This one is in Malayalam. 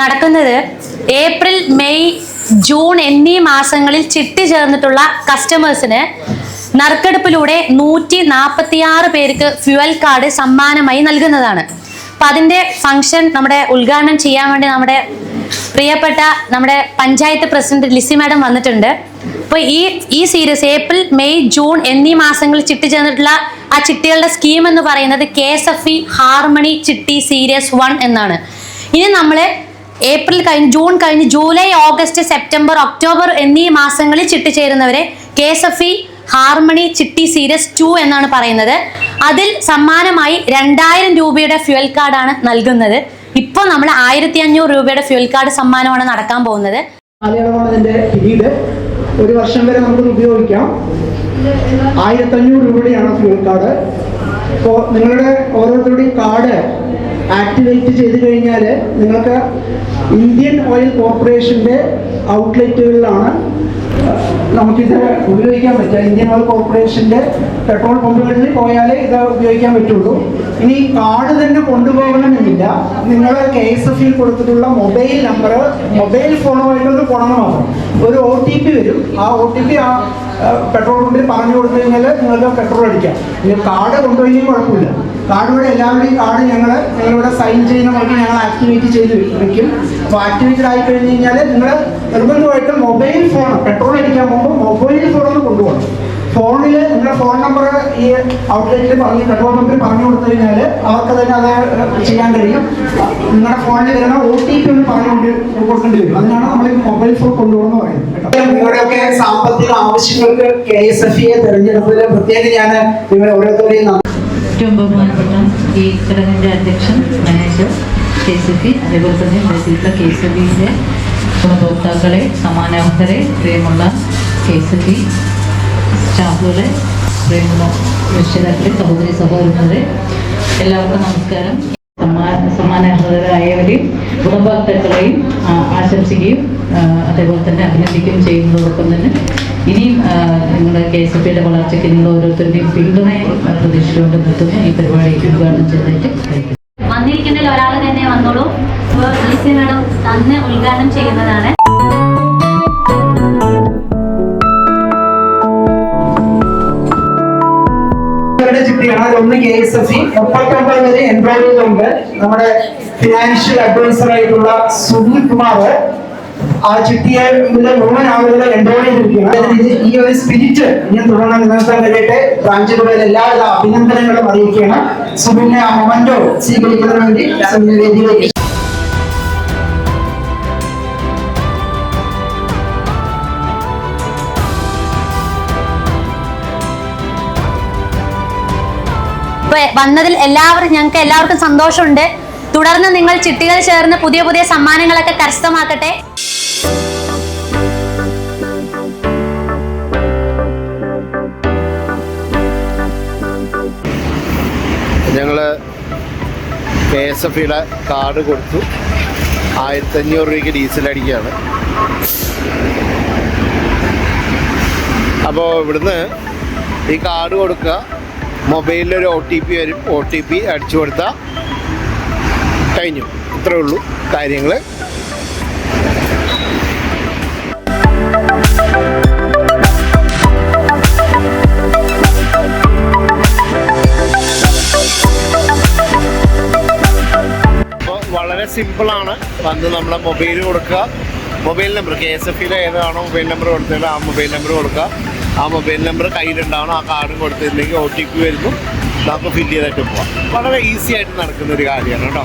നടക്കുന്നത് ഏപ്രിൽ മെയ് ജൂൺ എന്നീ മാസങ്ങളിൽ ചിട്ടി ചേർന്നിട്ടുള്ള കസ്റ്റമേഴ്സിന് നറുക്കെടുപ്പിലൂടെ നൂറ്റി നാൽപ്പത്തിയാറ് പേർക്ക് ഫ്യുവൽ കാർഡ് സമ്മാനമായി നൽകുന്നതാണ്. അപ്പൊ അതിന്റെ ഫംഗ്ഷൻ നമ്മുടെ ഉദ്ഘാടനം ചെയ്യാൻ വേണ്ടി നമ്മുടെ പ്രിയപ്പെട്ട നമ്മുടെ പഞ്ചായത്ത് പ്രസിഡന്റ് ലിസി മാഡം വന്നിട്ടുണ്ട്. അപ്പോൾ ഈ ഈ സീരീസ് ഏപ്രിൽ മെയ് ജൂൺ എന്നീ മാസങ്ങളിൽ ചിട്ടി ചേർന്നിട്ടുള്ള ആ ചിട്ടികളുടെ സ്കീം എന്ന് പറയുന്നത് K S F E harmony ചിട്ടി സീരീസ് വൺ എന്നാണ്. ഇനി നമ്മൾ ഏപ്രിൽ കഴിഞ്ഞ് ജൂൺ കഴിഞ്ഞ് ജൂലൈ ഓഗസ്റ്റ് സെപ്റ്റംബർ ഒക്ടോബർ എന്നീ മാസങ്ങളിൽ ചിട്ടി ചേരുന്നവരെ K S F E harmony ചിട്ടി സീരീസ് ടു എന്നാണ് പറയുന്നത്. അതിൽ സമ്മാനമായി രണ്ടായിരം രൂപയുടെ ഫ്യുവൽ കാർഡാണ് നൽകുന്നത്. ഇപ്പോൾ നമ്മൾ ആയിരത്തി അഞ്ഞൂറ് രൂപയുടെ ഫ്യുവൽ കാർഡ് സമ്മാനമാണ് നടക്കാൻ പോകുന്നത്. ഒരു വർഷം വരെ നമുക്ക് ഉപയോഗിക്കാം. ആയിരത്തി അഞ്ഞൂറ് രൂപയുടെയാണ് ഫ്യൂൽ കാർഡ്. ഇപ്പോൾ നിങ്ങളുടെ ഓരോരുത്തരുടെയും കാർഡ് ആക്ടിവേറ്റ് ചെയ്ത് കഴിഞ്ഞാൽ നിങ്ങൾക്ക് ഇന്ത്യൻ ഓയിൽ കോർപ്പറേഷന്റെ ഔട്ട്ലെറ്റുകളിലാണ് നമുക്കിത് ഉപയോഗിക്കാൻ പറ്റുക. ഇന്ത്യൻ ഓയിൽ കോർപ്പറേഷന്റെ പെട്രോൾ പമ്പുകളിൽ പോയാലേ ഇത് ഉപയോഗിക്കാൻ പറ്റുള്ളൂ. ഇനി കാർഡ് തന്നെ കൊണ്ടുപോകണമെന്നില്ല. നിങ്ങൾ കെ എസ് എഫിൽ കൊടുത്തിട്ടുള്ള മൊബൈൽ നമ്പർ മൊബൈൽ ഫോണുമായിട്ടൊന്ന് കൊണമാകും ഒരു ഒ ടി പി വരും. ആ ഒ ടി പി ആ പെട്രോൾ പമ്പിൽ പറഞ്ഞു കൊടുത്തു കഴിഞ്ഞാൽ നിങ്ങൾക്ക് പെട്രോൾ അടിക്കാം. ഇനി കാർഡ് കൊണ്ടുപോയി കുഴപ്പമില്ല. കാർഡ് ഇവിടെ എല്ലാവരുടെയും കാർഡ് ഞങ്ങൾ നിങ്ങളിവിടെ സൈൻ ചെയ്യുന്ന വഴി ഞങ്ങൾ ആക്ടിവേറ്റ് ചെയ്ത് വെക്കും. അപ്പോൾ ആക്ടിവേറ്റഡ് ആയി കഴിഞ്ഞ് കഴിഞ്ഞാൽ നിങ്ങൾ നിർബന്ധമായിട്ടും മൊബൈൽ ഫോൺ പെട്രോൾ അടിക്കാൻ പോകുമ്പോൾ മൊബൈൽ ഫോൺ കൊണ്ടുപോകണം. ഫോണിൽ നിങ്ങളുടെ ഫോൺ നമ്പർ ഈ ഔട്ട്ലെറ്റിൽ പറഞ്ഞ് പെട്രോൾ പമ്പിൽ പറഞ്ഞു കൊടുത്തു കഴിഞ്ഞാൽ അവർക്ക് തന്നെ അത് ചെയ്യാൻ കഴിയും. നിങ്ങളുടെ ഫോണിൽ വരുന്ന ഒ ടി പി ഒന്ന് പറഞ്ഞുകൊണ്ട് കൊടുക്കേണ്ടി വരും. അതിനാണ് നമ്മൾ ഈ മൊബൈൽ ഫോൺ കൊണ്ടുപോകുന്ന പറയുന്നത് കേട്ടോ. നിങ്ങളുടെയൊക്കെ സാമ്പത്തിക ആവശ്യങ്ങൾക്ക് കെ എസ് എഫ് ഇയെ തെരഞ്ഞെടുത്തതിൽ പ്രത്യേകം ഞാൻ നിങ്ങളെ ഓരോരുത്തരെയും നന്ദി. ഏറ്റവും ബഹുമാനപ്പെട്ട ഈ ചടങ്ങിന്റെ അധ്യക്ഷൻ മാനേജർ കെ സി ഇ അതേപോലെ തന്നെ ബസിലുള്ള കെ സി ബിയിലെ ഗുണഭോക്താക്കളെ പ്രിയമുള്ള കെ എസ് എഫ് ഇ സ്റ്റാഫുകളെ പ്രിയമുള്ള രക്ഷിതാക്കളെ സഹോദരി സഹോദരന്മാരെ എല്ലാവർക്കും നമസ്കാരം. സമ്മാന സമ്മാനാർഹരായവരെയും ഗുണഭോക്താക്കളെയും ആശംസിക്കുകയും അതേപോലെ തന്നെ അഭിനന്ദിക്കുകയും ചെയ്യുന്നതോടൊപ്പം തന്നെ ഇനിയും നിങ്ങളുടെ കെ എസ് പിയുടെ വളർച്ചയ്ക്ക് നിങ്ങൾ ഓരോരുത്തരുടെയും പിന്തുണയും പ്രതീക്ഷിച്ചുകൊണ്ട് നിർത്തുന്നു. ഈ പരിപാടി ഉദ്ഘാടനം ചെയ്തതായിട്ട്. വന്നിരിക്കുന്നതിൽ ഒരാൾ തന്നെ വന്നോളൂ. അപ്പോൾ മേഡം തന്നെ ഉദ്ഘാടനം ചെയ്യുന്നതാണ്. ഇവരുടെ അതൊന്ന് കെ എസ് എഫ് സി മുപ്പത്തൊമ്പത് വരെ എൻറോൾ ഉണ്ട് നമ്മുടെ ഫിനാൻഷ്യൽ അഡ്വൈസർ ആയിട്ടുള്ള സുനിൽ കുമാർ ആ ചിട്ടിയെ മുഴുവൻ ആളുകളെ എൻറോൾ ഈ ഒരു സ്പിരിറ്റ് ഞാൻ തുടർന്ന് നിലനിർത്താൻ കഴിയട്ടെ. ബ്രാഞ്ചുകളിൽ എല്ലാവിധ അഭിനന്ദനങ്ങളും അറിയിക്കുകയാണ്. സുനിലിനെ ആ മൊമെന്റോ സ്വീകരിക്കുന്നതിന് വേണ്ടി വേദിയിലേക്ക് വന്നതിൽ എല്ലാവരും ഞങ്ങൾക്ക് എല്ലാവർക്കും സന്തോഷമുണ്ട്. തുടർന്ന് നിങ്ങൾ ചിട്ടികൾ ചേർന്ന് പുതിയ പുതിയ സമ്മാനങ്ങളൊക്കെ കരസ്ഥമാക്കട്ടെ. ഞങ്ങൾ കെ എസ് എഫ് ഇയുടെ കാർഡ് കൊടുത്തു. ആയിരത്തഞ്ഞൂറ് രൂപയ്ക്ക് ഡീസൽ അടിക്കുകയാണ്. അപ്പോൾ ഇവിടുന്ന് ഈ കാർഡ് കൊടുക്കുക. മൊബൈലിൽ ഒരു ഒ ടി പി വരും. ഒ ടി പി അടിച്ചു കൊടുത്താൽ കഴിഞ്ഞു. ഇത്രേ ഉള്ളൂ കാര്യങ്ങൾ വളരെ സിമ്പിളാണ്. വന്ന് നമ്മളെ മൊബൈൽ കൊടുക്കുക. Mobile number K S F ഏതാണോ മൊബൈൽ നമ്പർ കൊടുത്തത് ആ മൊബൈൽ നമ്പർ കൊടുക്കുക. ആ മൊബൈൽ നമ്പർ കയ്യിലുണ്ടാവണം ആ കാർഡും കൊടുത്തിട്ടുണ്ടെങ്കിൽ ഒ ടി പി വരുന്നു. നമുക്ക് ഫില്ല് ചെയ്തിട്ട് പോവാം. വളരെ ഈസി ആയിട്ട് നടക്കുന്ന ഒരു കാര്യമാണ് കേട്ടോ.